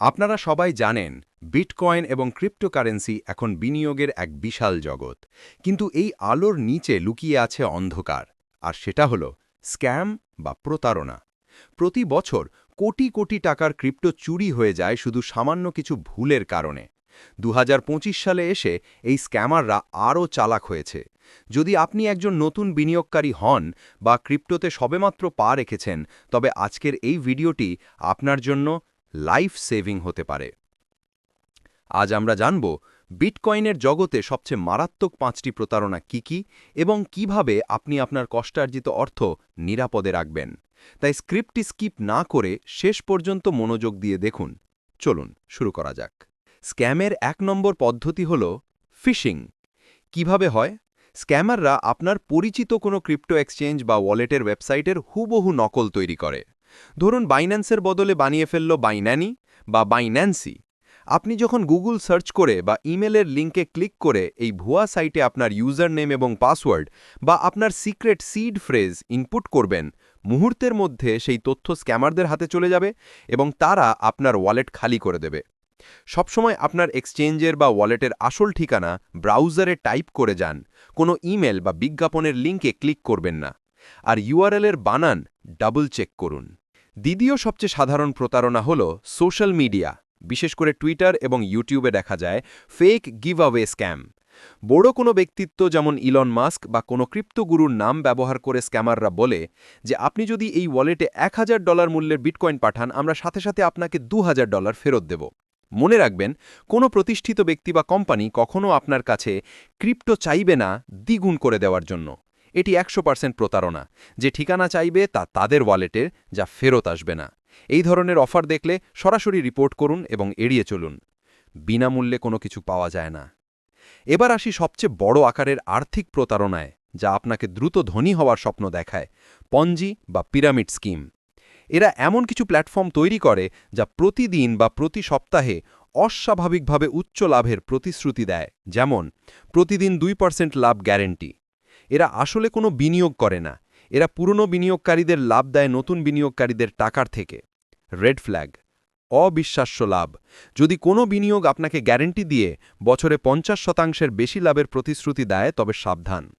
আপনারা সবাই জানেন, বিটকয়েন এবং ক্রিপ্টোকারেন্সি এখন বিনিয়োগের এক বিশাল জগৎ। কিন্তু এই আলোর নিচে লুকিয়ে আছে অন্ধকার, আর সেটা হল স্ক্যাম বা প্রতারণা। প্রতি বছর কোটি কোটি টাকার ক্রিপ্টো চুরি হয়ে যায় শুধু সামান্য কিছু ভুলের কারণে। দু হাজার পঁচিশ সালে এসে এই স্ক্যামাররা আরও চালাক হয়েছে। যদি আপনি একজন নতুন বিনিয়োগকারী হন বা ক্রিপ্টোতে সবেমাত্র পা রেখেছেন, তবে আজকের এই ভিডিওটি আপনার জন্য লাইফ সেভিং হতে পারে। আজ আমরা জানব, বিটকয়েনের জগতে সবচেয়ে মারাত্মক পাঁচটি প্রতারণা কি কি এবং কীভাবে আপনি আপনার কষ্টার্জিত অর্থ নিরাপদে রাখবেন। তাই স্ক্রিপ্টটি স্কিপ না করে শেষ পর্যন্ত মনোযোগ দিয়ে দেখুন। চলুন, শুরু করা যাক। স্ক্যামের এক নম্বর পদ্ধতি হল ফিশিং। কীভাবে হয়? স্ক্যামাররা আপনার পরিচিত কোনো ক্রিপ্টো এক্সচেঞ্জ বা ওয়ালেটের ওয়েবসাইটের হুবহু নকল তৈরি করে। ধরুন বাইন্যান্সের বদলে বানিয়ে ফেলল বাইন্যানি বা বাইন্যান্সি আপনি যখন গুগল সার্চ করে বা ইমেলের লিঙ্কে ক্লিক করে এই ভুয়া সাইটে আপনার ইউজার নেম এবং পাসওয়ার্ড বা আপনার সিক্রেট সিড ফ্রেজ ইনপুট করবেন, মুহূর্তের মধ্যে সেই তথ্য স্ক্যামারদের হাতে চলে যাবে এবং তারা আপনার ওয়ালেট খালি করে দেবে। সবসময় আপনার এক্সচেঞ্জের বা ওয়ালেটের আসল ঠিকানা ব্রাউজারে টাইপ করে যান, কোনো ইমেল বা বিজ্ঞাপনের লিঙ্কে ক্লিক করবেন না। আর ইউআরএলের বানান ডাবল চেক করুন। দ্বিতীয় সবচেয়ে সাধারণ প্রতারণা হল সোশ্যাল মিডিয়া। বিশেষ করে টুইটার এবং ইউটিউবে দেখা যায় ফেক গিভ আওয়ে স্ক্যাম। বড় কোনো ব্যক্তিত্ব যেমন ইলন মাস্ক বা কোনো ক্রিপ্টোগুরুর নাম ব্যবহার করে স্ক্যামাররা বলে যে, আপনি যদি এই ওয়ালেটে এক হাজার ডলার মূল্যের বিটকয়েন পাঠান, আমরা সাথে সাথে আপনাকে দু হাজার ডলার ফেরত দেব। মনে রাখবেন, কোনো প্রতিষ্ঠিত ব্যক্তি বা কোম্পানি কখনও আপনার কাছে ক্রিপ্টো চাইবে না দ্বিগুণ করে দেওয়ার জন্য। এটি একশো প্রতারণা। যে ঠিকানা চাইবে তা তাদের ওয়ালেটের, যা ফেরত আসবে না। এই ধরনের অফার দেখলে সরাসরি রিপোর্ট করুন এবং এড়িয়ে চলুন। বিনামূল্যে কোনো কিছু পাওয়া যায় না। এবার আসি সবচেয়ে বড় আকারের আর্থিক প্রতারণায়, যা আপনাকে দ্রুত ধনী হওয়ার স্বপ্ন দেখায়, পঞ্জি বা পিরামিড স্কিম। এরা এমন কিছু প্ল্যাটফর্ম তৈরি করে, যা প্রতিদিন বা প্রতি সপ্তাহে অস্বাভাবিকভাবে উচ্চ লাভের প্রতিশ্রুতি দেয়। যেমন, প্রতিদিন দুই পার্সেন্ট লাভ গ্যারেন্টি। এরা আসলে কোনো বিনিয়োগ করে না। এরা পুরনো বিনিয়োগকারীদের লাভ দেয় নতুন বিনিয়োগকারীদের টাকার থেকে। রেড ফ্ল্যাগ অবিশ্বাস্য লাভ। যদি কোনো বিনিয়োগ আপনাকে গ্যারেন্টি দিয়ে বছরে পঞ্চাশ শতাংশের বেশি লাভের প্রতিশ্রুতি দেয়, তবে সাবধান।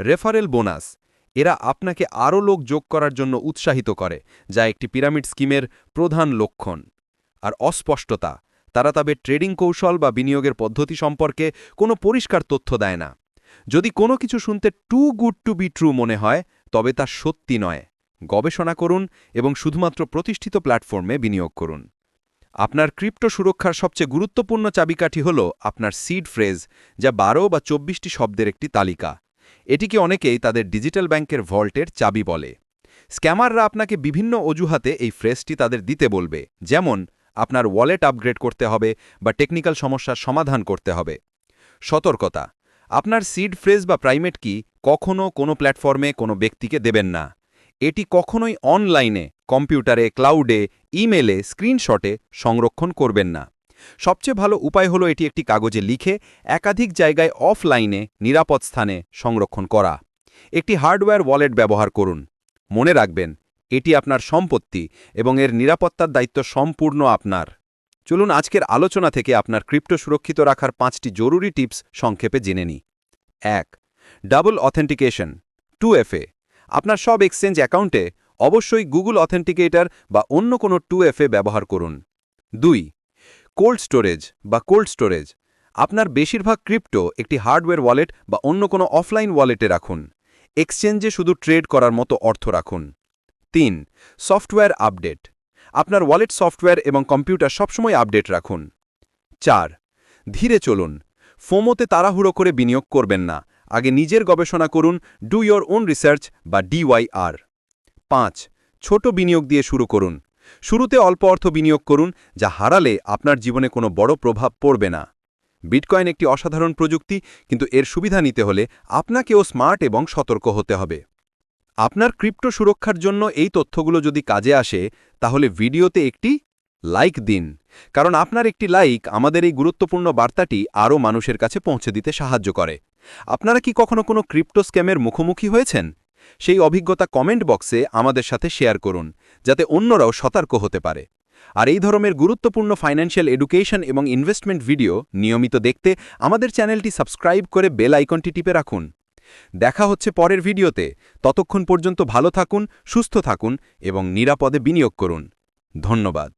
রেফারেল বোনাস এরা আপনাকে আরও লোক যোগ করার জন্য উৎসাহিত করে, যা একটি পিরামিড স্কিমের প্রধান লক্ষণ। আর অস্পষ্টতা। তারা তবে ট্রেডিং কৌশল বা বিনিয়োগের পদ্ধতি সম্পর্কে কোনো পরিষ্কার তথ্য দেয় না। যদি কোনো কিছু শুনতে too good to be true মনে হয়, তবে তা সত্যি নয়। গবেষণা করুন এবং শুধুমাত্র প্রতিষ্ঠিত প্ল্যাটফর্মে বিনিয়োগ করুন। আপনার ক্রিপ্টো সুরক্ষার সবচেয়ে গুরুত্বপূর্ণ চাবিকাঠি হল আপনার সিড ফ্রেজ যা বারো বা চব্বিশটি শব্দের একটি তালিকা। এটিকে অনেকেই তাদের ডিজিটাল ব্যাংকের ভল্টের চাবি বলে। স্ক্যামাররা আপনাকে বিভিন্ন অজুহাতে এই ফ্রেজটি তাদের দিতে বলবে, যেমন, আপনার ওয়ালেট আপগ্রেড করতে হবে বা টেকনিক্যাল সমস্যার সমাধান করতে হবে। সতর্কতা আপনার সিড ফ্রেজ বা প্রাইমেট কি কখনও কোনো প্ল্যাটফর্মে কোনো ব্যক্তিকে দেবেন না। এটি কখনোই অনলাইনে কম্পিউটারে ক্লাউডে ইমেলে স্ক্রিনশটে সংরক্ষণ করবেন না। সবচেয়ে ভালো উপায় হলো এটি একটি কাগজে লিখে একাধিক জায়গায় অফলাইনে নিরাপদ স্থানে সংরক্ষণ করা। একটি হার্ডওয়্যার ওয়ালেট ব্যবহার করুন। মনে রাখবেন, এটি আপনার সম্পত্তি এবং এর নিরাপত্তার দায়িত্ব সম্পূর্ণ আপনার। চলুন আজকের আলোচনা থেকে আপনার ক্রিপ্টো সুরক্ষিত রাখার পাঁচটি জরুরি টিপস সংক্ষেপে জেনে নিই। এক, ডাবল অথেন্টিকেশন। টু এফএ আপনার সব এক্সচেঞ্জ অ্যাকাউন্টে অবশ্যই গুগল অথেন্টিকেটার বা অন্য কোনো টু এফএ ব্যবহার করুন। দুই, কোল্ড স্টোরেজ বা কোল্ড স্টোরেজ। আপনার বেশিরভাগ ক্রিপ্টো একটি হার্ডওয়্যার ওয়ালেট বা অন্য কোনো অফলাইন ওয়ালেটে রাখুন। এক্সচেঞ্জে শুধু ট্রেড করার মতো অর্থ রাখুন। তিন, সফটওয়্যার আপডেট। আপনার ওয়ালেট সফটওয়্যার এবং কম্পিউটার সবসময় আপডেট রাখুন। চার, ধীরে চলুন। ফোমোতে তাড়াহুড়ো করে বিনিয়োগ করবেন না। আগে নিজের গবেষণা করুন, ডু ইয়োর ওন রিসার্চ বা ডিওয়াইআর পাঁচ, ছোট বিনিয়োগ দিয়ে শুরু করুন। শুরুতে অল্প অর্থ বিনিয়োগ করুন, যা হারালে আপনার জীবনে কোনো বড় প্রভাব পড়বে না। বিটকয়েন একটি অসাধারণ প্রযুক্তি, কিন্তু এর সুবিধা নিতে হলে আপনাকেও স্মার্ট এবং সতর্ক হতে হবে। আপনার ক্রিপ্টো সুরক্ষার জন্য এই তথ্যগুলো যদি কাজে আসে, তাহলে ভিডিওতে একটি লাইক দিন। কারণ আপনার একটি লাইক আমাদের এই গুরুত্বপূর্ণ বার্তাটি আরও মানুষের কাছে পৌঁছে দিতে সাহায্য করে। আপনারা কি কখনো কোনো ক্রিপ্টো স্ক্যামের মুখোমুখি হয়েছেন? সেই অভিজ্ঞতা কমেন্ট বক্সে আমাদের সাথে শেয়ার করুন, যাতে অন্যরাও সতর্ক হতে পারে। আর এই ধরনের গুরুত্বপূর্ণ ফাইন্যান্সিয়াল এডুকেশন এবং ইনভেস্টমেন্ট ভিডিও নিয়মিত দেখতে আমাদের চ্যানেলটি সাবস্ক্রাইব করে বেল আইকনটি টিপে রাখুন। দেখা হচ্ছে পরের ভিডিওতে। ততক্ষণ পর্যন্ত ভালো থাকুন, সুস্থ থাকুন এবং নিরাপদে বিনিয়োগ করুন। ধন্যবাদ।